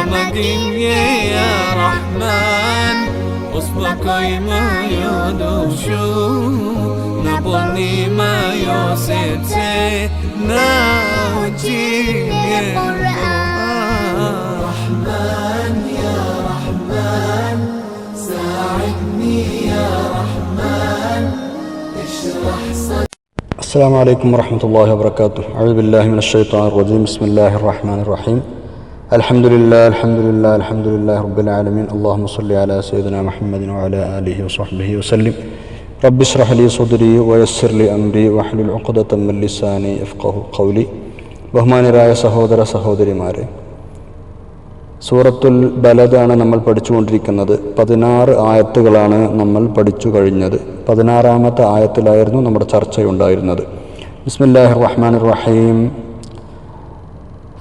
صمد يا رحمن. أصبك ما يدوشو نبني ما يوسيت ناوجي رحمن يا رحمن ساعدني يا رحمن اشرح صدري السلام عليكم ورحمة الله وبركاته. أعوذ بالله من الشيطان الرجيم. بسم الله الرحمن الرحيم. الحمد لله الحمد لله الحمد لله رب العالمين اللهم صل على سيدنا محمد وعلى آله وصحبه وسلم رب اشرح لي صدري ويسر لي أمري واحلل عقدة من لساني يفقه قولي ബഹുമാനരായ സഹോദര സഹോദരിമാരെ സൂറത്തുൽ ബലദാണ് നമ്മൾ പഠിച്ചുകൊണ്ടിരിക്കുന്നത് പതിനാറ് ആയത്തുകളാണ് നമ്മൾ പഠിച്ചു കഴിഞ്ഞത് പതിനാറാമത്തെ ആയത്തിലായിരുന്നു നമ്മുടെ ചർച്ചയുണ്ടായിരുന്നത് ബിസ്മില്ലാഹി റഹ്മാൻ റഹീം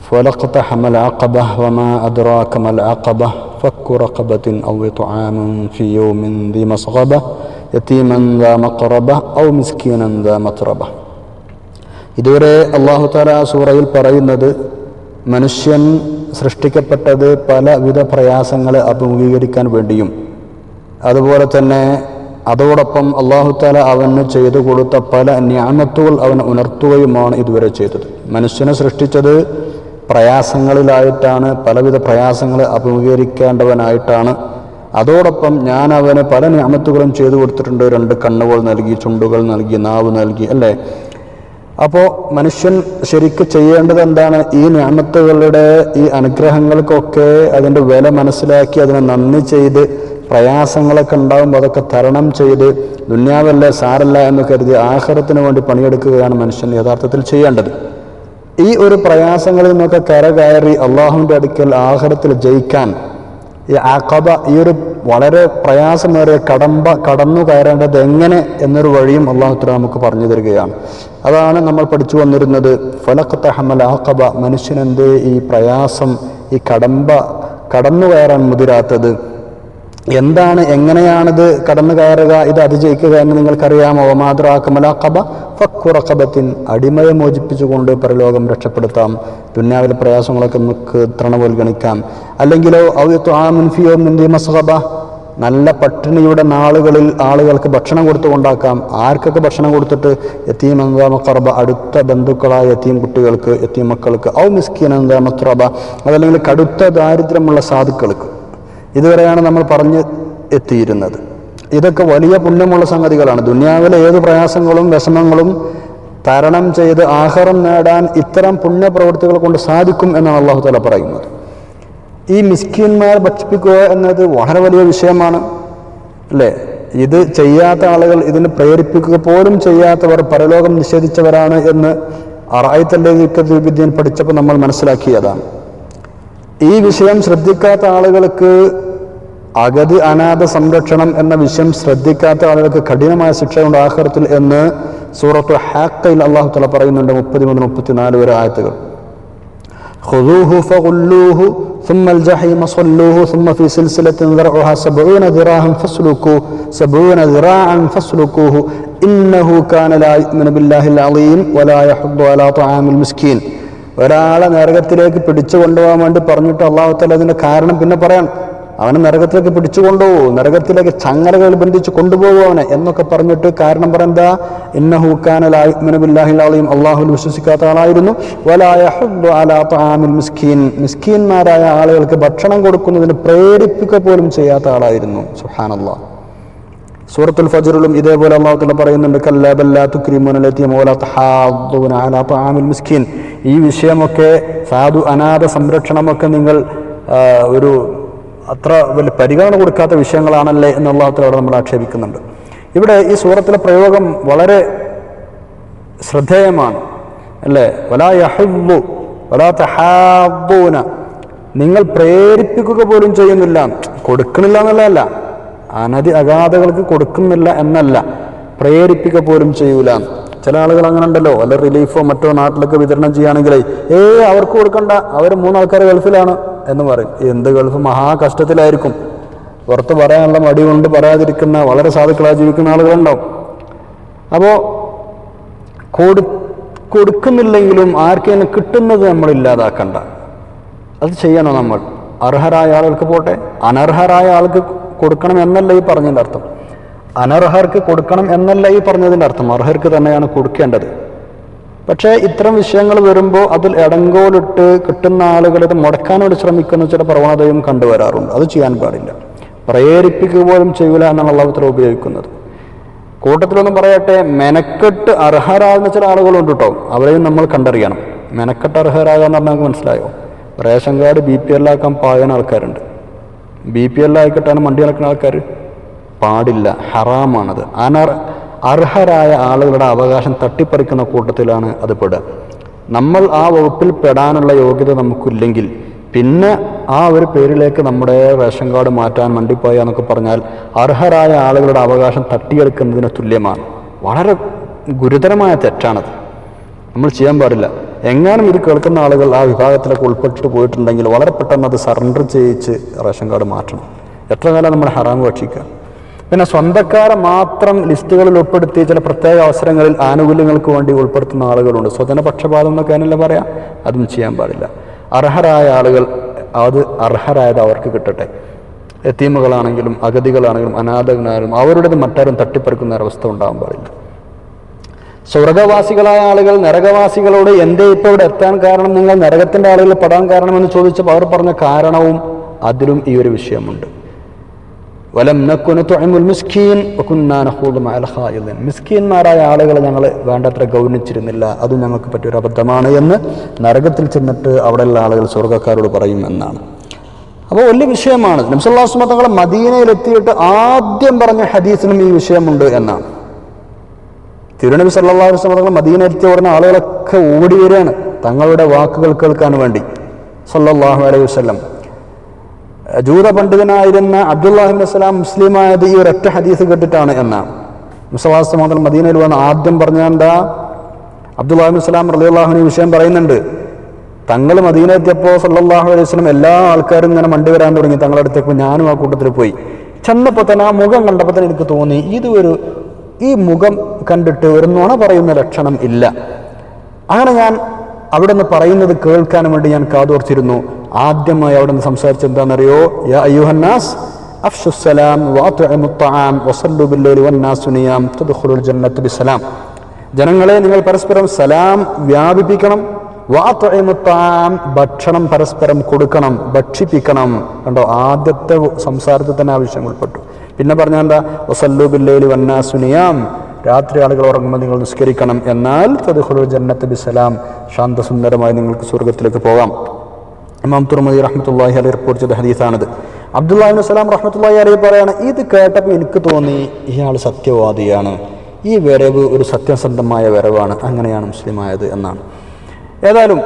فلقتحم العقبة وما أدراك ما العقبة فك رقبة أو إطعام في يوم ذي مسغبة يتيما ذا مقربة أو مسكينا ذا متربة ഇതുവരെ അള്ളാഹു താല ആ സൂറയിൽ പറയുന്നത് മനുഷ്യൻ സൃഷ്ടിക്കപ്പെട്ടത് പലവിധ പ്രയാസങ്ങളെ അഭിമുഖീകരിക്കാൻ വേണ്ടിയും അതുപോലെ തന്നെ അതോടൊപ്പം അള്ളാഹു താല അവന് ചെയ്തു കൊടുത്ത പല ന്യാമത്തുകൾ അവൻ ഉണർത്തുകയുമാണ് ഇതുവരെ ചെയ്തത് മനുഷ്യനെ സൃഷ്ടിച്ചത് പ്രയാസങ്ങളിലായിട്ടാണ് പലവിധ പ്രയാസങ്ങൾ അഭിമുഖീകരിക്കേണ്ടവനായിട്ടാണ്. അതോടൊപ്പം ഞാൻ അവന് പല ഞാമത്തുകളും ചെയ്തു കൊടുത്തിട്ടുണ്ട്. രണ്ട് കണ്ണുകൾ നൽകി ചുണ്ടുകൾ നൽകി നാവ് നൽകി അല്ലേ? അപ്പോൾ മനുഷ്യൻ ശരിക്ക് ചെയ്യേണ്ടത് എന്താണ്? ഈ ഞാമത്തുകളുടെ ഈ അനുഗ്രഹങ്ങൾക്കൊക്കെ അതിന്റെ വില മനസ്സിലാക്കി അതിനെ നന്ദി ചെയ്ത് പ്രയാസങ്ങളൊക്കെ ഉണ്ടാകുമ്പോൾ അതൊക്കെ തരണം ചെയ്ത് ദുന്യാവല്ല സാരല്ല എന്ന് കരുതി ആഹാരത്തിന് വേണ്ടി പണിയെടുക്കുകയാണ് മനുഷ്യൻ യഥാർത്ഥത്തിൽ ചെയ്യേണ്ടത്. ഈ ഒരു പ്രയാസങ്ങളിൽ നിന്നൊക്കെ കരകയറി അള്ളാഹുവിന്റെ അടുക്കൽ ആഹാരത്തിൽ ജയിക്കാൻ ഈ ആക്കബ ഈ ഒരു വളരെ പ്രയാസമേറിയ കടമ്പ കടന്നു കയറേണ്ടത് എങ്ങനെ എന്നൊരു വഴിയും അള്ളാഹുത്ര നമുക്ക് പറഞ്ഞു തരികയാണ്. അതാണ് നമ്മൾ പഠിച്ചു വന്നിരുന്നത്. ഫലഖത്തഹമൽ ആക്കബ മനുഷ്യനെന്ത് ഈ പ്രയാസം ഈ കടമ്പ കടന്നു കയറാൻ മുതിരാത്തത്? എന്താണ് എങ്ങനെയാണിത് കടന്നു കയറുക ഇത് അതിജയിക്കുക എന്ന് നിങ്ങൾക്കറിയാമോ? മാതൃാക്കമലാക്കബ ഫക്കുറക്കബത്തിൻ അടിമയെ മോചിപ്പിച്ചുകൊണ്ട് പരലോകം രക്ഷപ്പെടുത്താം. ദുന്യാവിലെ പ്രയാസങ്ങളൊക്കെ നമുക്ക് തൃണപോൽഗണിക്കാം അല്ലെങ്കിലോ ഔയത്തു മുൻഫിയോ മിന്തി മസഹബ നല്ല പട്ടിണിയുടെ നാളുകളിൽ ആളുകൾക്ക് ഭക്ഷണം കൊടുത്തുകൊണ്ടാക്കാം. ആർക്കൊക്കെ ഭക്ഷണം കൊടുത്തിട്ട് യത്തീം എന്താമക്കറബ അടുത്ത ബന്ധുക്കളായ എത്തീം കുട്ടികൾക്ക് എത്തീം മക്കൾക്ക് ഔ മിസ്കീൻ എന്താമത്രബ അതല്ലെങ്കിൽ കടുത്ത ദാരിദ്ര്യമുള്ള സാധുക്കൾക്ക്. ഇതുവരെയാണ് നമ്മൾ പറഞ്ഞ് എത്തിയിരുന്നത്. ഇതൊക്കെ വലിയ പുണ്യമുള്ള സംഗതികളാണ്. ദുനിയാവിലെ ഏത് പ്രയാസങ്ങളും വിഷമങ്ങളും തരണം ചെയ്ത് ആഹാരം നേടാൻ ഇത്തരം പുണ്യപ്രവൃത്തികൾ കൊണ്ട് സാധിക്കും എന്നാണ് അള്ളാഹു തല പറയുന്നത്. ഈ മിസ്കിന്മാർ ഭക്ഷിപ്പിക്കുക എന്നത് വളരെ വലിയ വിഷയമാണ്. അല്ലേ? ഇത് ചെയ്യാത്ത ആളുകൾ ഇതിന് പ്രേരിപ്പിക്കുക പോലും ചെയ്യാത്തവർ പരലോകം നിഷേധിച്ചവരാണ് എന്ന് അറായത്തല്ലേ വിദ്യൻ പഠിച്ചപ്പോൾ നമ്മൾ മനസ്സിലാക്കിയതാണ്. ഈ വിഷയം ശ്രദ്ധിക്കാത്ത ആളുകൾക്ക് അഗതി അനാഥ സംരക്ഷണം എന്ന വിഷയം ശ്രദ്ധിക്കാത്ത ആളുകൾക്ക് കഠിനമായ ശിക്ഷയുണ്ട് ആഹ്റത്തിൽ എന്ന് സൂറത്ത് ഹാക്കയിൽ അള്ളാഹു തല പറയുന്നുണ്ട് മുപ്പത്തി മൂന്ന് മുപ്പത്തിനാല് വരെ ആയത്തുകൾ خذوه فغلوه ثم الجحيم صلوه ثم في سلسلة ذرعها سبعون ذراعا فاسلكوه سبعون ذراعا فاسلكوه إنه كان لا يؤمن بالله العظيم ولا يحض على طعام المسكين ഒരാളെ നരകത്തിലേക്ക് പിടിച്ചു കൊണ്ടുപോകാൻ വേണ്ടി പറഞ്ഞിട്ട് അള്ളാഹുത്തല അതിന്റെ കാരണം പിന്നെ പറയാം അവനെ നരകത്തിലേക്ക് പിടിച്ചു കൊണ്ടുപോകും നരകത്തിലേക്ക് ചങ്ങലകൾ ബന്ധിച്ച് കൊണ്ടുപോകും അവനെ എന്നൊക്കെ പറഞ്ഞിട്ട് കാരണം പറയെന്താ? ഇന്നഹൂക്കാനലാഹിം അള്ളാഹുൽ വിശ്വസിക്കാത്ത ആളായിരുന്നു. മിസ്കീൻ. മിസ്കീന്മാരായ ആളുകൾക്ക് ഭക്ഷണം കൊടുക്കുന്നതിന് പ്രേരിപ്പിക്കുക പോലും ചെയ്യാത്ത ആളായിരുന്നു. സുഹാനല്ലാ സൂറത്തുൽ ഫജറിലും ഇതേപോലെ അള്ളാഹുത്തല പറയുന്നുണ്ട് കല്ലാബല്ലാത്തുക്രീമുൻ മിസ്കീൻ. ഈ വിഷയമൊക്കെ സാധു അനാഥ സംരക്ഷണമൊക്കെ നിങ്ങൾ ഒരു അത്ര വലിയ പരിഗണന കൊടുക്കാത്ത വിഷയങ്ങളാണല്ലേ എന്നുള്ള അത്ര അവിടെ നമ്മൾ ആക്ഷേപിക്കുന്നുണ്ട്. ഇവിടെ ഈ സൂറത്തിലെ പ്രയോഗം വളരെ ശ്രദ്ധേയമാണ്. അല്ലേ? വലാ യഹുവു വലാ തഹാബൂന നിങ്ങൾ പ്രേരിപ്പിക്കുക പോലും ചെയ്യുന്നില്ല. കൊടുക്കണില്ല എന്നുള്ളതല്ല. അനധി അഗാധകൾക്ക് കൊടുക്കുന്നില്ല എന്നല്ല. പ്രേരിപ്പിക്കുക പോലും ചെയ്യൂല. ചില ആളുകൾ അങ്ങനെ ഉണ്ടല്ലോ. വല്ല റിലീഫോ മറ്റോ നാട്ടിലൊക്കെ വിതരണം ചെയ്യുകയാണെങ്കിൽ ഏ അവർക്ക് കൊടുക്കണ്ട. അവർ മൂന്നാൾക്കാർ ഗൾഫിലാണ്. എന്ന് പറയും. എന്ത് ഗൾഫ് മഹാ കഷ്ടത്തിലായിരിക്കും. പുറത്ത് പറയാനുള്ള മടി കൊണ്ട് പറയാതിരിക്കുന്ന വളരെ സാധുക്കളായി ജീവിക്കുന്ന ആളുകളുണ്ടാവും. അപ്പോൾ കൊടു കൊടുക്കുന്നില്ലെങ്കിലും ആർക്കും കിട്ടുന്നത് നമ്മൾ ഇല്ലാതാക്കണ്ട. അത് ചെയ്യണം നമ്മൾ. അർഹരായ ആളുകൾക്ക് പോട്ടെ. അനർഹരായ ആൾക്ക് കൊടുക്കണം എന്നല്ല ഈ പറഞ്ഞതിന്റെ അർത്ഥം. അനർഹർക്ക് കൊടുക്കണം എന്നല്ല ഈ പറഞ്ഞതിന്റെ അർത്ഥം. അർഹർക്ക് തന്നെയാണ് കൊടുക്കേണ്ടത്. പക്ഷേ ഇത്തരം വിഷയങ്ങൾ വരുമ്പോൾ അതിൽ ഇടങ്കോലിട്ട് കിട്ടുന്ന ആളുകൾ ഇത് മുടക്കാൻ വേണ്ടി ശ്രമിക്കുന്ന ചില പ്രവണതയും കണ്ടുവരാറുണ്ട് അത് ചെയ്യാൻ പാടില്ല. പ്രേരിപ്പിക്കുക പോലും ചെയ്യൂല എന്നാണ് അള്ളാഹുത്തല ഉപയോഗിക്കുന്നത്. കൂട്ടത്തിലൊന്നും പറയട്ടെ മെനക്കെട്ട് അർഹരാകുന്ന ചില ആളുകളുണ്ട് കേട്ടോ. അവരെയും നമ്മൾ കണ്ടറിയണം. മെനക്കെട്ട് അർഹരാകാന്ന് പറഞ്ഞാൽ നമുക്ക് മനസ്സിലായോ? റേഷൻ കാർഡ് ബി പി എല്ലാക്കാൻ പായുന്ന ആൾക്കാരുണ്ട്. ബി പി എല്ലായി കിട്ടാൻ വണ്ടി നടക്കുന്ന ആൾക്കാർ പാടില്ല. ഹറാമാണത്. അനർ അർഹരായ ആളുകളുടെ അവകാശം തട്ടിപ്പറിക്കുന്ന കൂട്ടത്തിലാണ് അത് പെടുക. നമ്മൾ ആ വകുപ്പിൽ പെടാനുള്ള യോഗ്യത നമുക്കില്ലെങ്കിൽ പിന്നെ ആ ഒരു പേരിലേക്ക് നമ്മുടെ റേഷൻ കാർഡ് മാറ്റാൻ വണ്ടിപ്പോയ എന്നൊക്കെ പറഞ്ഞാൽ അർഹരായ ആളുകളുടെ അവകാശം തട്ടിയെടുക്കുന്നതിന് തുല്യമാണ്. വളരെ ഗുരുതരമായ തെറ്റാണത്. നമ്മൾ ചെയ്യാൻ പാടില്ല. എങ്ങാനും ഇത് കേൾക്കുന്ന ആളുകൾ ആ വിഭാഗത്തിലൊക്കെ ഉൾപ്പെട്ടിട്ട് പോയിട്ടുണ്ടെങ്കിൽ വളരെ പെട്ടെന്ന് അത് സറണ്ടർ ചെയ്യിച്ച് റേഷൻ കാർഡ് മാറ്റണം. എത്ര കാലം നമ്മൾ ഹറാം ഭക്ഷിക്കുക പിന്നെ സ്വന്തക്കാരെ മാത്രം ലിസ്റ്റുകളിൽ ഉൾപ്പെടുത്തി ചില പ്രത്യേക അവസരങ്ങളിൽ ആനുകൂല്യങ്ങൾക്ക് വേണ്ടി ഉൾപ്പെടുത്തുന്ന ആളുകളുണ്ട്. സ്വജന പക്ഷപാതം എന്നൊക്കെ അതിനല്ല പറയാം. അതും ചെയ്യാൻ പാടില്ല. അർഹരായ ആളുകൾ അത് അർഹരായത് അവർക്ക് കിട്ടട്ടെ. എത്തീമുകളാണെങ്കിലും അഗതികളാണെങ്കിലും അനാഥകളാണെങ്കിലും അവരുടേത് മറ്റാരും തട്ടിപ്പറിക്കുന്ന ഒരവസ്ഥ ഉണ്ടാകാൻ പാടില്ല. സ്വർഗവാസികളായ ആളുകൾ നരകവാസികളോട് എന്തേ ഇപ്പോൾ ഇവിടെ എത്താൻ കാരണം? നിങ്ങൾ നരകത്തിന്റെ ആളുകൾ പെടാൻ കാരണമെന്ന് ചോദിച്ചപ്പോൾ അവർ പറഞ്ഞ കാരണവും അതിലും ഈ ഒരു വിഷയമുണ്ട്. വലം നക്കുന തുഅമുൽ മിസ്കീൻ വകുന്നാ നഖൂദു മഅൽ ഖായിദിൻ മിസ്കീന്മാരായ ആളുകളെ ഞങ്ങൾ വേണ്ടത്ര ഗൗനിച്ചിരുന്നില്ല. അത് ഞങ്ങൾക്ക് പറ്റിയൊരു അബദ്ധമാണ് എന്ന് നരകത്തിൽ ചെന്നിട്ട് അവിടെയുള്ള ആളുകൾ സ്വർഗക്കാരോട് പറയും എന്നാണ്. അപ്പോൾ വലിയ വിഷയമാണ്. നബ്സല്ലാസ്മ തങ്ങൾ മദീനയിലെത്തിയിട്ട് ആദ്യം പറഞ്ഞ ഹദീസിനും ഈ വിഷയമുണ്ട് എന്നാണ്. തിരുനബി സല്ലാ വസ്ലം തങ്ങൾ മദീനയിലെത്തിയ ഉടനെ ആളുകളൊക്കെ ഓടി വരികയാണ്. തങ്ങളുടെ വാക്കുകൾ കേൾക്കാൻ വേണ്ടി. സല്ലല്ലാഹു അലൈഹി വസല്ലം ജൂത പണ്ഡിതനായിരുന്ന അബ്ദുല്ലാഹിബ് അസ്സലാം മുസ്ലിമായത് ഈ ഒരൊറ്റ ഹദീസ് കേട്ടിട്ടാണ് എന്നാണ്. മുസലാസ് മാത്രം മദീനയിൽ വന്ന് ആദ്യം പറഞ്ഞ എന്താ? അബ്ദുല്ലാഹിബ് അസ്സലാം റലിയുള്ളാഹുവിന് വിഷയം പറയുന്നുണ്ട്. തങ്ങൾ മദീന എത്തിയപ്പോൾ സല്ലാഹു അലൈഹി വസ്ലം എല്ലാ ആൾക്കാരും ഇങ്ങനെ മണ്ടി വരാൻ തുടങ്ങി. തങ്ങളുടെ അടുത്തേക്ക് ഞാനും ആ കൂട്ടത്തിൽ പോയി. ചെന്നപ്പോൾ തന്നെ ആ മുഖം കണ്ടപ്പോൾ തന്നെ എനിക്ക് തോന്നി ഇത് ഒരു ഈ മുഖം കണ്ടിട്ട് ഒരു നുണ പറയുന്ന ലക്ഷണം ഇല്ല. അങ്ങനെ ഞാൻ അവിടെ നിന്ന് പറയുന്നത് കേൾക്കാൻ വേണ്ടി ഞാൻ കാതോർത്തിരുന്നു. ആദ്യമായി അവിടെ നിന്ന് സംസാരിച്ചത് എന്താണെന്നറിയോ? അയ്യുഹന്നാസ് ജനങ്ങളെ നിങ്ങൾ പരസ്പരം സലാം വ്യാപിപ്പിക്കണം വാത്തുഅമുത്തആം ഭക്ഷണം പരസ്പരം കൊടുക്കണം ഭക്ഷിപ്പിക്കണം. കണ്ടോ? ആദ്യത്തെ സംസാരത്തിൽ തന്നെ ആവശ്യം ഉൾപ്പെട്ടു. പിന്നെ പറഞ്ഞാൽ എന്താ? വസല്ലു വന്നാസുനിയാം വന്നാസു നിയാം രാത്രി ആളുകൾ ഉറങ്ങുമ്പോൾ നിങ്ങൾ നിസ്കരിക്കണം. എന്നാൽ തദ്ഖുലുൽ ജന്നത്ത് ബിസലാം ശാന്തസുന്ദരമായി നിങ്ങൾക്ക് സ്വർഗത്തിലേക്ക് പോകാം. ഇമാം തുറമതി റഹ്മത്തുള്ളാഹി അലി റിപ്പോർട്ട് ചെയ്ത ഹദീസാണിത്. അബ്ദുല്ലാഹിബിൻ വസ്സലാം റഹ്മത്തുള്ളാഹി അലി പറയാണ് ഇത് കേട്ടപ്പോൾ എനിക്ക് തോന്നി ഇയാൾ സത്യവാദിയാണ്. ഈ വരവ് ഒരു സത്യസന്ധമായ വരവാണ്. അങ്ങനെയാണ് മുസ്ലിമായത് എന്നാണ്. ഏതായാലും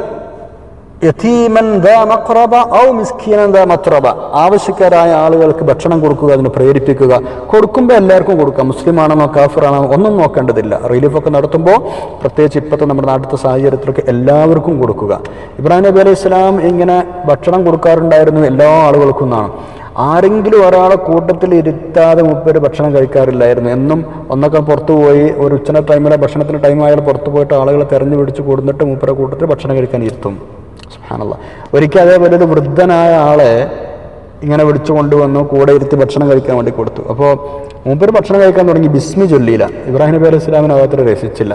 യതീമൻ ദാ മഖ്റബ ഔ മിസ്കീനൻ ദാ മത്രബ ആവശ്യക്കാരായ ആളുകൾക്ക് ഭക്ഷണം കൊടുക്കുക അതിന് പ്രേരിപ്പിക്കുക. കൊടുക്കുമ്പോൾ എല്ലാവർക്കും കൊടുക്കാം. മുസ്ലിമാണെന്നോ കാഫിറാണോ ഒന്നും നോക്കേണ്ടതില്ല. റിലീഫൊക്കെ നടത്തുമ്പോൾ പ്രത്യേകിച്ച് ഇപ്പോഴത്തെ നമ്മുടെ നാട്ടിലത്തെ സാഹചര്യത്തിലൊക്കെ എല്ലാവർക്കും കൊടുക്കുക. ഇബ്രാഹിം നബി അലൈഹി ഇസ്ലാം ഇങ്ങനെ ഭക്ഷണം കൊടുക്കാറുണ്ടായിരുന്നു എല്ലാ ആളുകൾക്കും എന്നാണ്. ആരെങ്കിലും ഒരാളെ കൂട്ടത്തിൽ ഇരുത്താതെ മുപ്പേര് ഭക്ഷണം കഴിക്കാറില്ലായിരുന്നു. എന്നും ഒന്നൊക്കെ പുറത്തു പോയി ഒരു ഉച്ചന ടൈമിലെ ഭക്ഷണത്തിന് ടൈം ആയാൽ പുറത്തു പോയിട്ട് ആളുകളെ തെരഞ്ഞു പിടിച്ച് കൊടുത്തിട്ട് മൂപ്പരെ കൂട്ടത്തിൽ ഭക്ഷണം കഴിക്കാൻ ഇരുത്തും. സുബ്ഹാനല്ലാഹ് ഒരിക്കൽ അതേപോലെ ഒരു വൃദ്ധനായ ആളെ ഇങ്ങനെ വിളിച്ചു കൊണ്ടുവന്നു കൂടെ ഇരുത്തി ഭക്ഷണം കഴിക്കാൻ വേണ്ടി കൊടുത്തു. അപ്പോൾ മുമ്പൊരു ഭക്ഷണം കഴിക്കാൻ തുടങ്ങി. ബിസ്മി ചൊല്ലിയില്ല. ഇബ്രാഹിം നബി അലൈഹി അകത്തിൽ രസിച്ചില്ല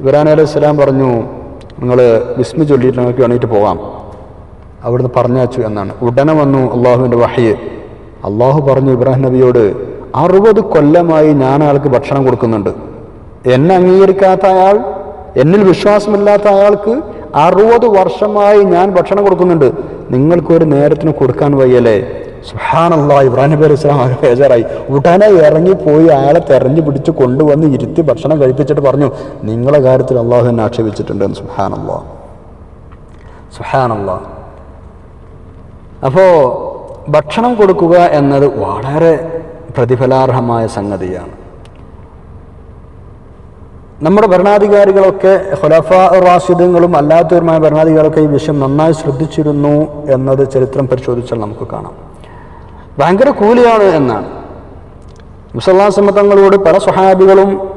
ഇബ്രാഹിം അലൈഹി സ്വലാം പറഞ്ഞു നിങ്ങൾ ബിസ്മി ചൊല്ലിയിട്ട് നിങ്ങൾക്ക് എണീറ്റ് പോകാം. അവിടുന്ന് പറഞ്ഞു എന്നാണ്. ഉടനെ വന്നു അള്ളാഹുവിന്റെ വഹയ് അള്ളാഹു പറഞ്ഞു ഇബ്രാഹിം നബിയോട് അറുപത് കൊല്ലമായി ഞാൻ അയാൾക്ക് ഭക്ഷണം കൊടുക്കുന്നുണ്ട്. എന്നെ അംഗീകരിക്കാത്ത അയാൾ എന്നിൽ വിശ്വാസമില്ലാത്ത അയാൾക്ക് അറുപത് വർഷമായി ഞാൻ ഭക്ഷണം കൊടുക്കുന്നുണ്ട്. നിങ്ങൾക്കൊരു നേരത്തിന് കൊടുക്കാൻ വയ്യല്ലേ? സുഹാനല്ലാ ഇബ്രാഹിം അലൈഹി സ്വലാം ആകെ ബേജാറായി. ഉടനെ ഇറങ്ങിപ്പോയി അയാളെ തെരഞ്ഞു പിടിച്ച് കൊണ്ടുവന്ന് ഇരുത്തി ഭക്ഷണം കഴിപ്പിച്ചിട്ട് പറഞ്ഞു നിങ്ങളെ കാര്യത്തിൽ അള്ളാഹു തന്നെ ആക്ഷേപിച്ചിട്ടുണ്ട്. സുഹാനല്ലാ സുഹാനല്ലാ അപ്പോൾ ഭക്ഷണം കൊടുക്കുക എന്നത് വളരെ പ്രതിഫലാർഹമായ സംഗതിയാണ്. നമ്മുടെ ഭരണാധികാരികളൊക്കെ ഖുലഫ റാഷിദങ്ങളും അല്ലാത്തവരുമായ ഭരണാധികാരികളൊക്കെ ഈ വിഷയം നന്നായി ശ്രദ്ധിച്ചിരുന്നു എന്നത് ചരിത്രം പരിശോധിച്ചാൽ നമുക്ക് കാണാം. ഭയങ്കര കൂലിയാണ് എന്നാണ്. മുസല്ലാ തങ്ങളോട് പല സ്വഹാബികളും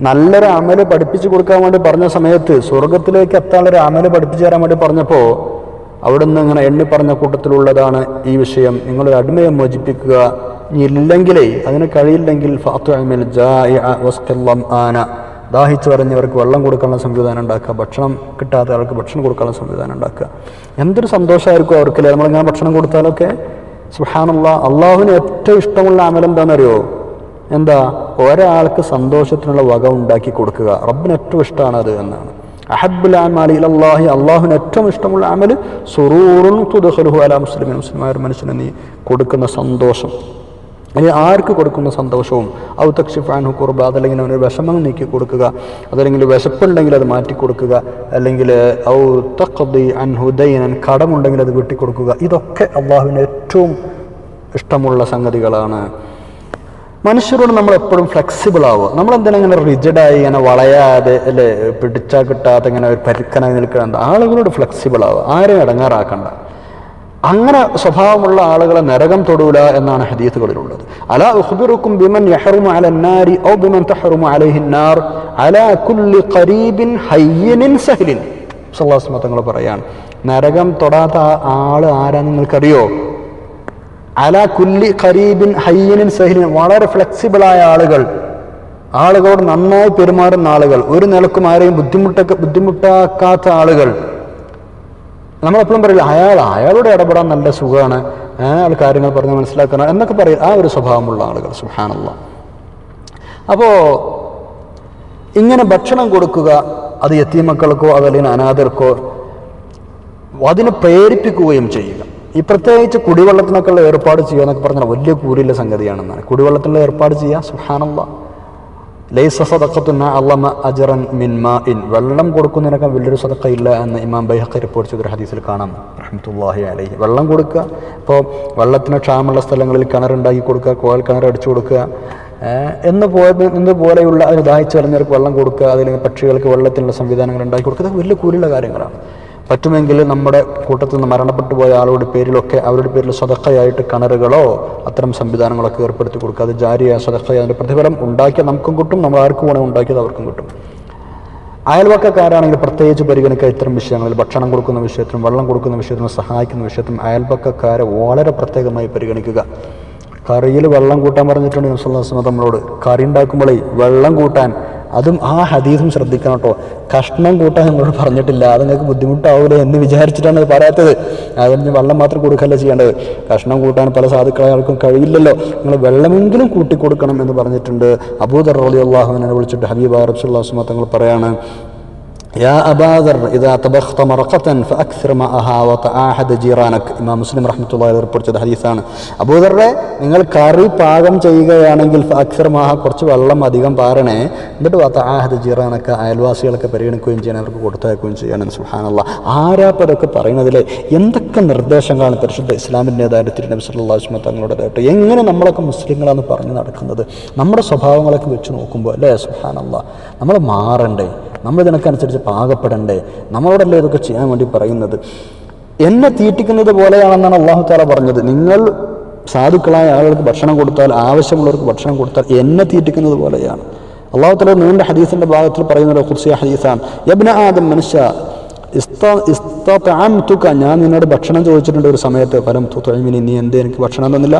നല്ലൊരു അമൽ പഠിപ്പിച്ചു കൊടുക്കാൻ വേണ്ടി പറഞ്ഞ സമയത്ത് സ്വർഗത്തിലേക്ക് എത്താനുള്ളൊരു അമൽ പഠിപ്പിച്ചു തരാൻ വേണ്ടി പറഞ്ഞപ്പോൾ അവിടുന്ന് ഇങ്ങനെ എണ്ണി പറഞ്ഞ കൂട്ടത്തിലുള്ളതാണ് ഈ വിഷയം. നിങ്ങളൊരു അടിമയെ മോചിപ്പിക്കുക. ഇല്ലെങ്കിലേ അതിന് കഴിയില്ലെങ്കിൽ ഫാത്തുഅമിൽ ജാഇഅ വസ്ഖില്ലം ആന ദാഹിച്ചു പറഞ്ഞവർക്ക് വെള്ളം കൊടുക്കാനുള്ള സംവിധാനം ഉണ്ടാക്കുക ഭക്ഷണം കിട്ടാത്ത ആൾക്ക് ഭക്ഷണം കൊടുക്കാനുള്ള സംവിധാനം ഉണ്ടാക്കുക. എന്തൊരു സന്തോഷമായിരിക്കും അവർക്കല്ലേ നമ്മളിങ്ങനെ ഭക്ഷണം കൊടുത്താലൊക്കെ സുഹാനുള്ള അള്ളാഹുവിന് ഏറ്റവും ഇഷ്ടമുള്ള അമലം എന്താണെന്നറിയോ? എന്താ? ഒരാൾക്ക് സന്തോഷത്തിനുള്ള വക ഉണ്ടാക്കി കൊടുക്കുക. റബ്ബിന് ഏറ്റവും ഇഷ്ടമാണ് അത് എന്നാണ്. അഹബുൽ അമാലി അള്ളാഹി അള്ളാഹുവിന് ഏറ്റവും ഇഷ്ടമുള്ള അമൽ സുറൂറും തുദഹലുഹു അല മുസ്ലിമിൻ. മുസ്ലിമായ ഒരു മനുഷ്യന് നീ കൊടുക്കുന്ന സന്തോഷം. ഇനി ആർക്ക് കൊടുക്കുന്ന സന്തോഷവും? ഔതക്ഷി തക്ഷിഫാൻഹു കുർബ അതല്ലെങ്കിൽ അവന് വിഷമം നീക്കി കൊടുക്കുക. അതല്ലെങ്കിൽ വിശപ്പുണ്ടെങ്കിൽ അത് മാറ്റി കൊടുക്കുക. അല്ലെങ്കിൽ ഔ തഖദി അൻഹു ദൈനൻ കടമുണ്ടെങ്കിൽ അത് വെട്ടിക്കൊടുക്കുക. ഇതൊക്കെ അള്ളാഹുവിന് ഏറ്റവും ഇഷ്ടമുള്ള സംഗതികളാണ്. മനുഷ്യരോട് നമ്മൾ എപ്പോഴും ഫ്ലെക്സിബിൾ ആവുക. നമ്മൾ എന്തിനാ ഇങ്ങനെ റിജിഡായി ഇങ്ങനെ വളയാതെ അല്ലേ പിടിച്ചാൽ കിട്ടാതെ ഇങ്ങനെ ഒരു പരുക്കനായി നിൽക്കണം ആളുകളോട് ഫ്ലെക്സിബിൾ ആവുക. ആരെയും ഇടങ്ങാറാക്കണ്ട. അങ്ങനെ സ്വഭാവമുള്ള ആളുകളെ നരകം തൊടൂല എന്നാണ് ഹദീസുകളിലുള്ളത്. അലാ ഉഖ്ബിറുക്കും ബിമൻ യഹറുമു അല ഔ ബിമൻ തഹറുമു അലൈഹി അലാ കുല്ലി ഖരീബിൻ ഹയ്യനിൻ സഹലിൻ. സല്ലല്ലാഹു തങ്ങൾ പറയാണ് നരകം തൊടാത്ത ആൾ ആരാന്ന് നിങ്ങൾക്കറിയോ? അല കുല്ലി ഖരീബിൻ ഹയ്യനിൻ സഹലിൻ വളരെ ഫ്ലെക്സിബിളായ ആളുകൾ. ആളുകളോട് നന്നായി പെരുമാറുന്ന ആളുകൾ ഒരു നിലക്കും ആരെയും ബുദ്ധിമുട്ടൊക്കെ ബുദ്ധിമുട്ടാക്കാത്ത ആളുകൾ. നമ്മളെപ്പോഴും പറയില്ല അയാൾ അയാളോട് ഇടപെടാൻ നല്ല സുഖമാണ് അയാൾ കാര്യങ്ങൾ പറഞ്ഞ് മനസ്സിലാക്കണം എന്നൊക്കെ പറയും. ആ ഒരു സ്വഭാവമുള്ള ആളുകൾ സുഹാനുള്ള അപ്പോൾ ഇങ്ങനെ ഭക്ഷണം കൊടുക്കുക അത് എത്തിമക്കൾക്കോ അതല്ലെങ്കിൽ അനാഥർക്കോ അതിനെ പ്രേരിപ്പിക്കുകയും ചെയ്യുക. ഈ പ്രത്യേകിച്ച് കുടിവെള്ളത്തിനൊക്കെയുള്ള ഏർപ്പാട് ചെയ്യുക എന്നൊക്കെ പറഞ്ഞാൽ വലിയ കൂരിയുള്ള സംഗതിയാണെന്നാണ്. കുടിവെള്ളത്തിനുള്ള ഏർപ്പാട് ചെയ്യുക സുഹാനുള്ള ലൈസ സദക്കത്തുന്ന അള്ളമ അജറൻ മിൻ ഇൻ വെള്ളം കൊടുക്കുന്നതിനൊക്കെ വലിയൊരു സദക്ക ഇല്ല എന്ന് ഇമാം ബൈഹഖി റിപ്പോർട്ട് ചെയ്തൊരു ഹദീസിൽ കാണാം. റഹ്മത്തുല്ലാഹി അലൈഹി. വെള്ളം കൊടുക്കുക. ഇപ്പോൾ വെള്ളത്തിന് ക്ഷാമുള്ള സ്ഥലങ്ങളിൽ കിണറുണ്ടാക്കി കൊടുക്കുക കോയൽ കിണർ അടിച്ചു കൊടുക്കുക. എന്ന് പോയത് എന്ന് പോലെയുള്ള അതിന് ദാഹിച്ചു കളഞ്ഞവർക്ക് വെള്ളം കൊടുക്കുക. അതിൽ പക്ഷികൾക്ക് വെള്ളത്തിനുള്ള സംവിധാനങ്ങൾ ഉണ്ടാക്കി കൊടുക്കുക. വലിയ കൂലിയുള്ള കാര്യങ്ങളാണ്. പറ്റുമെങ്കിൽ നമ്മുടെ കൂട്ടത്തിൽ നിന്ന് മരണപ്പെട്ടു പോയ ആളുടെ പേരിലൊക്കെ അവരുടെ പേരിൽ സ്വതക്കയായിട്ട് കിണറുകളോ അത്തരം സംവിധാനങ്ങളൊക്കെ ഏർപ്പെടുത്തി കൊടുക്കുക. അത് ജാരിയ സ്വതക്കയ. അതിന്റെ പ്രതിഫലം ഉണ്ടാക്കിയ നമുക്കും കിട്ടും നമ്മൾ ആർക്കും വേണമെങ്കിൽ ഉണ്ടാക്കിയത് അവർക്കും കിട്ടും. അയൽവക്കക്കാരാണെങ്കിൽ പ്രത്യേകിച്ച് പരിഗണിക്കുക ഇത്തരം വിഷയങ്ങളിൽ ഭക്ഷണം കൊടുക്കുന്ന വിഷയത്തിലും വെള്ളം കൊടുക്കുന്ന വിഷയത്തിലും സഹായിക്കുന്ന വിഷയത്തിലും അയൽവക്കക്കാരെ വളരെ പ്രത്യേകമായി പരിഗണിക്കുക. കറിയിൽ വെള്ളം കൂട്ടാൻ പറഞ്ഞിട്ടുണ്ട് നബ്സുല്ലാസ്മ നമ്മളോട്. കറി ഉണ്ടാക്കുമ്പോഴേ വെള്ളം കൂട്ടാൻ അതും ആ ഹദീസും ശ്രദ്ധിക്കണം കേട്ടോ. കഷ്ണം കൂട്ടാൻ നിങ്ങളോട് പറഞ്ഞിട്ടില്ല. അത് നിങ്ങൾക്ക് ബുദ്ധിമുട്ടാവൂലേ എന്ന് വിചാരിച്ചിട്ടാണ് അത് പറയാത്തത്. അതിന് വെള്ളം മാത്രം കൊടുക്കല്ല ചെയ്യേണ്ടത്. കഷ്ണം കൂട്ടാൻ പല സാധുക്കളെ ആൾക്കും കഴിയില്ലല്ലോ. നിങ്ങൾ വെള്ളമെങ്കിലും കൂട്ടിക്കൊടുക്കണം എന്ന് പറഞ്ഞിട്ടുണ്ട്. അബൂദർ റലി അള്ളാഹുവിനെ വിളിച്ചിട്ട് ഹബീബ് അറബ്സുല്ലാസ്മ തങ്ങൾ പറയാണ് يا أبا ذر إذا طبخت مرقة فأكثر معها وتعاهد جيرانك ഇമാം മുസ്ലിം റഹ്മത്തുള്ളാഹി റിപ്പോർട്ട് ചെയ്ത ഹദീസാണ് അബൂദറെ നിങ്ങൾ കറി പാകം ചെയ്യുകയാണെങ്കിൽ അക്സർ മാഹ കുറച്ച് വെള്ളം അധികം പാരണേ എന്നിട്ട് വത്താഹദ് ജീറാനൊക്കെ അയൽവാസികളൊക്കെ പരിഗണിക്കുകയും ചെയ്യാൻ അവർക്ക് കൊടുത്തയക്കുകയും ചെയ്യണം സുഹാനുള്ള ആരാപ്പതൊക്കെ പറയുന്നതിലെ എന്തൊക്കെ നിർദ്ദേശങ്ങളാണ് പരിശുദ്ധ ഇസ്ലാമിൻ്റെതായിട്ട് തിരുനബി സല്ലല്ലാഹു അലൈഹി വസല്ലം തങ്ങളുടേതായിട്ട് എങ്ങനെ നമ്മളൊക്കെ മുസ്ലിങ്ങളാന്ന് പറഞ്ഞ് നടക്കുന്നത് നമ്മുടെ സ്വഭാവങ്ങളൊക്കെ വെച്ച് നോക്കുമ്പോൾ അല്ലേ സുഹാനുള്ള നമ്മൾ മാറണ്ടേ നമ്മൾ ഇതിനൊക്കെ പാകപ്പെടണ്ടേ? നമ്മളോടല്ലേ ഇതൊക്കെ ചെയ്യാൻ വേണ്ടി പറയുന്നത്? എന്നെ തീറ്റിക്കുന്നത് പോലെയാണെന്നാണ് അള്ളാഹു താല പറഞ്ഞത്. നിങ്ങൾ സാധുക്കളായ ആളുകൾക്ക് ഭക്ഷണം കൊടുത്താൽ ആവശ്യമുള്ളവർക്ക് ഭക്ഷണം കൊടുത്താൽ എന്നെ തീറ്റിക്കുന്നത് പോലെയാണ്. അള്ളാഹു താല നീണ്ട ഹദീസിന്റെ ഭാഗത്തിൽ പറയുന്നത് ഖുർസിയ ഹദീസാണ്. യബ്ന ആദം മനുഷ്യ ഇസ്തുക ഞാൻ നിന്നോട് ഭക്ഷണം ചോദിച്ചിട്ടുണ്ട് ഒരു സമയത്ത്. പരം തുഴമിനി നീ എന്തേ എനിക്ക് ഭക്ഷണം തന്നില്ല?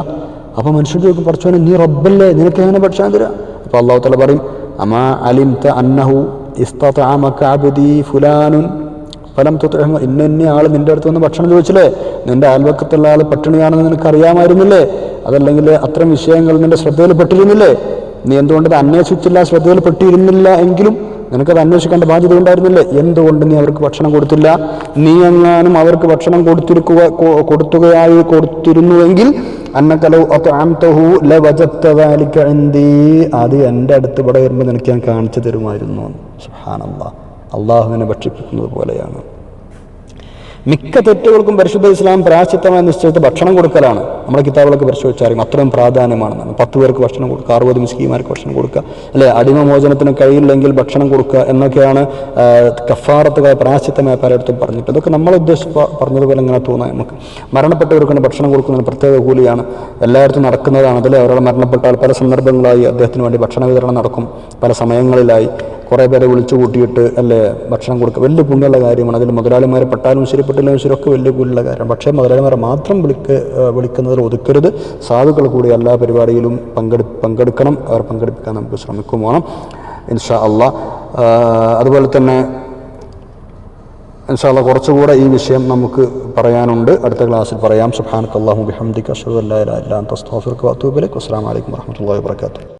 അപ്പോൾ മനുഷ്യൻ ചോദിക്കും പഠിച്ചോനെ നീ റബ്ബല്ലേ നിനക്ക് എങ്ങനെ ഭക്ഷണം തരാം? അപ്പോൾ അള്ളാഹു താല പറയും അമാ അലിം ത അന്നഹു ഇസ്തഅമക അബ്ദി ഫുലാനുൻ ഫലം തുത്തഹമ ഇന്ന ഇന്ന ആൾ നിന്റെ അടുത്ത് വന്ന് ഭക്ഷണം ചോദിച്ചില്ലേ? നിന്റെ അയൽവക്കത്തുള്ള ആൾ പട്ടിണിയാണെന്ന് നിനക്ക് അറിയാമായിരുന്നില്ലേ അതല്ലെങ്കിൽ അത്തരം വിഷയങ്ങൾ നിന്റെ ശ്രദ്ധയിൽപ്പെട്ടിരുന്നില്ലേ? നീ എന്തുകൊണ്ട് അത് അന്വേഷിച്ചില്ല ശ്രദ്ധയിൽപ്പെട്ടിരുന്നില്ല എങ്കിലും നിനക്കത് അന്വേഷിക്കേണ്ട ബാധ്യത ഉണ്ടായിരുന്നില്ലേ? എന്തുകൊണ്ട് നീ അവർക്ക് ഭക്ഷണം കൊടുത്തില്ല? നീ എങ്ങാനും അവർക്ക് ഭക്ഷണം കൊടുത്തിരിക്കുക കൊടുത്തുകയായി കൊടുത്തിരുന്നുവെങ്കിൽ അന്നക്കലോ അത് എന്റെ അടുത്ത് ഇവിടെ വരുമ്പോൾ നിനക്ക് ഞാൻ കാണിച്ചു തരുമായിരുന്നു സുഹാനല്ല അള്ളാഹുവിനെ ഭക്ഷിപ്പിക്കുന്നത് പോലെയാണ്. മിക്ക തെറ്റുകൾക്കും പരിശുദ്ധ ഇസ്ലാം പ്രാശ്ചിത്തമായി നിശ്ചയിച്ച ഭക്ഷണം കൊടുക്കലാണ്. നമ്മുടെ കിതാബുകളൊക്കെ പരിശോധിച്ചറിയും അത്രയും പ്രാധാന്യമാണെന്നാണ്. പത്ത് പേർക്ക് ഭക്ഷണം കൊടുക്കുക അറുപത് മിസ്കിമാർക്ക് ഭക്ഷണം കൊടുക്കുക അല്ലെ അടിമമോചനത്തിന് കഴിയില്ലെങ്കിൽ ഭക്ഷണം കൊടുക്കുക എന്നൊക്കെയാണ് കഫാറത്തുകാർ പ്രാശ്ചിത്തമായ പലയിടത്തും പറഞ്ഞിട്ട്. ഇതൊക്കെ നമ്മൾ ഉദ്ദേശിച്ച് പറഞ്ഞതുപോലെ ഇങ്ങനെ തോന്നാം നമുക്ക്. മരണപ്പെട്ടവർക്കാണ് ഭക്ഷണം കൊടുക്കുന്നതിന് പ്രത്യേക കൂലിയാണ്. എല്ലായിടത്തും നടക്കുന്നതാണ് അതിൽ ഒരാൾ മരണപ്പെട്ടാൽ പല സന്ദർഭങ്ങളായി അദ്ദേഹത്തിന് വേണ്ടി ഭക്ഷണ വിതരണം നടക്കും. പല സമയങ്ങളിലായി കുറേ പേരെ വിളിച്ചു കൂട്ടിയിട്ട് അല്ലേ ഭക്ഷണം കൊടുക്കുക വലിയ പുണ്യമുള്ള കാര്യമാണ്. അതിൽ മുതലാളിമാരെ പെട്ടാലും ശരി ഒക്കെ വലിയ പുണ്യമുള്ള കാര്യമാണ്. പക്ഷേ മുതലാളിമാരെ മാത്രം വിളിക്ക വിളിക്കുന്നതിൽ ഒതുക്കരുത്. സാധുക്കൾ കൂടി എല്ലാ പരിപാടിയിലും പങ്കെടു പങ്കെടുക്കണം. അവർ പങ്കെടുപ്പിക്കാൻ നമുക്ക് ശ്രമിക്കും ഇൻഷാ അള്ളാ. അതുപോലെ തന്നെ ഇൻഷാ ഇൻഷാല്ല കുറച്ചുകൂടെ ഈ വിഷയം നമുക്ക് പറയാനുണ്ട്. അടുത്ത ക്ലാസ്സിൽ പറയാം. സുബ്ഹാനക അല്ലാഹു ബിഹംദിക അഷ്ഹദു അല്ലാ ഇല്ല വഅതൂബു ഇലൈക്. അസ്സലാമു അലൈക്കും വറഹ്മത്തുള്ളാഹി വബറകാതുഹു